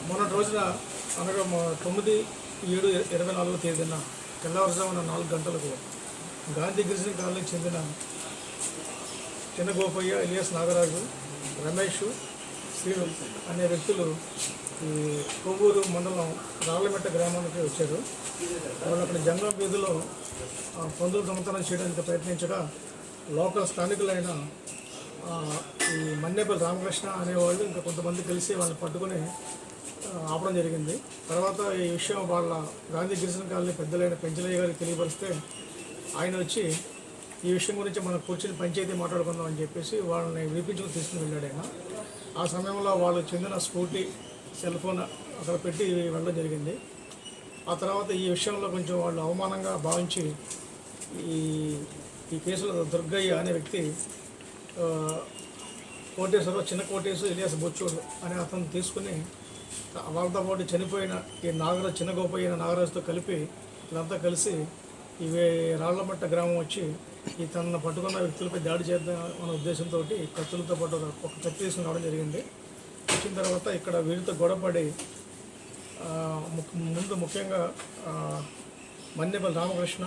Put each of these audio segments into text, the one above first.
మొన్నటి రోజున అనగా తొమ్మిది ఏడు ఇరవై నాలుగో తేదీన తెల్లవారుజామున నాలుగు గంటలకు గాంధీ గిరిజన కాలనీకి చెందిన చిన్న గోపయ్య ఇలియాస్ నాగరాజు రమేష్ శ్రీను అనే వ్యక్తులు ఈ కొవ్వూరు మండలం రాళ్ళమెట్ట గ్రామానికి వచ్చారు. వాళ్ళు అక్కడ జంగ వీధిలో పందులు దొంగతనం చేయడానికి ప్రయత్నించగా లోకల్ స్థానికులైన ఈ మన్నేపల్లి రామకృష్ణ అనేవాళ్ళు ఇంకా కొంతమంది కలిసి వాళ్ళని పట్టుకొని ఆపడం జరిగింది. తర్వాత ఈ విషయం వాళ్ళ గాంధీ గిరిజన కాలనీ పెద్దలైన పెంచలయ్య గారికి తెలియపరిస్తే ఆయన వచ్చి ఈ విషయం గురించి మనం కూర్చొని పంచాయతీ మాట్లాడుకుందాం అని చెప్పేసి వాళ్ళని వినిపించుకుని తీసుకుని వెళ్ళాడు ఆయన. ఆ సమయంలో వాళ్ళు చెందిన స్కూటీ సెల్ ఫోన్ అక్కడ పెట్టి వెళ్ళడం జరిగింది. ఆ తర్వాత ఈ విషయంలో కొంచెం వాళ్ళు అవమానంగా భావించి ఈ ఈ కేసులో దుర్గయ్య అనే వ్యక్తి ఆ, కోటేశ్వరరావు చిన్న కోటేశ్వర ఇలియాస్ బొచ్చూరు అనే అతను తీసుకుని వాళ్ళతో పాటు చనిపోయిన ఈ నాగరాజు చిన్న గోపయ్య నాగరాజుతో కలిపి వీళ్ళంతా కలిసి ఇవే రాళ్ళమట్ట గ్రామం వచ్చి ఈ తనను పట్టుకున్న వ్యక్తులపై దాడి చేద్దాం అనే ఉద్దేశంతో కత్తులతో పాటు ఒక కత్తి తీసుకుని రావడం జరిగింది. వచ్చిన తర్వాత ఇక్కడ వీరితో గొడవపడి ము- ముందు ముఖ్యంగా మన్నెపల్లి రామకృష్ణ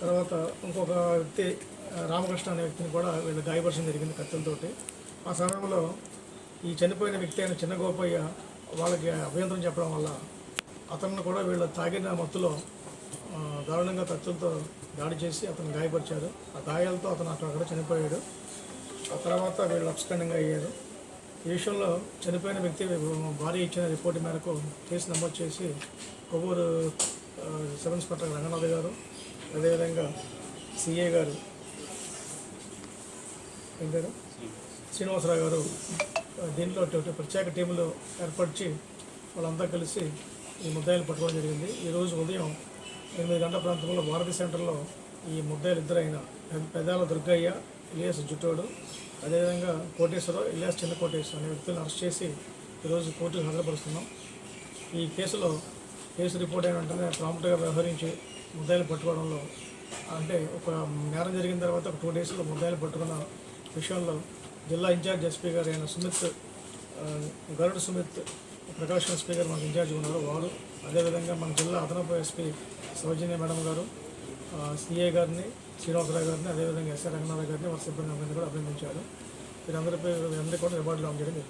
తర్వాత ఇంకొక వ్యక్తి రామకృష్ణ అనే వ్యక్తిని కూడా వీళ్ళు గాయపరచడం జరిగింది కత్తులతోటి. ఆ సమయంలో ఈ చనిపోయిన వ్యక్తి అయిన చిన్న గోపయ్య వాళ్ళకి అభ్యంతరం చెప్పడం వల్ల అతన్ని కూడా వీళ్ళ తాగిన మత్తులో దారుణంగా కత్తులతో దాడి చేసి అతను గాయపరిచారు. ఆ గాయాలతో అతను అక్కడ చనిపోయాడు. ఆ తర్వాత వీళ్ళు అప్స్కండంగా అయ్యారు. ఈ విషయంలో చనిపోయిన వ్యక్తి భార్య ఇచ్చిన రిపోర్ట్ మేరకు కేసు నమోదు చేసి కొవ్వూరు సబ్ ఇన్స్పెక్టర్ రంగనాథ్ గారు అదేవిధంగా సిఏ గారు ఏంటారు శ్రీనివాసరావు గారు దీంట్లో ప్రత్యేక టీములు ఏర్పరిచి వాళ్ళంతా కలిసి ఈ ముద్దాయిలు పట్టుకోవడం జరిగింది. ఈరోజు ఉదయం ఎనిమిది గంటల ప్రాంతంలో భారతి సెంటర్లో ఈ ముద్దాయిలు ఇద్దరైన పెదాల దుర్గయ్య ఇలియాస్ జుట్టోడు అదేవిధంగా కోటేశ్వరరావు ఇలియాస్ చిన్న కోటేశ్వర అనే వ్యక్తులను అరెస్ట్ చేసి ఈరోజు కోర్టుకు హాజరుపరుస్తున్నాం. ఈ కేసులో కేసు రిపోర్ట్ అయిన వెంటనే ప్రాంప్ట్గా వ్యవహరించి ముద్దాయిలు పట్టుకోవడంలో అంటే ఒక నేరం జరిగిన తర్వాత ఒక టూ డేస్లో ముద్దాయిలు పట్టుకున్న విషయంలో జిల్లా ఇన్ఛార్జ్ ఎస్పీ గారు అయిన సుమిత్ గరుడ్ సుమిత్ ప్రకాష్ ఎస్పీ గారు మనకు ఇన్ఛార్జ్ ఉన్నారు. వారు అదేవిధంగా మన జిల్లా అదనపు ఎస్పీ సౌజన్య మేడం గారు సిఏ గారిని శ్రీనివాసరావు గారిని అదేవిధంగా ఎస్ఆర్ రంగనాథ్ గారిని వారి సిబ్బంది అందరినీ కూడా అభినందించారు. వీరందరిపై అందరికీ కూడా రివార్డులు లాంచ్ జరిగింది.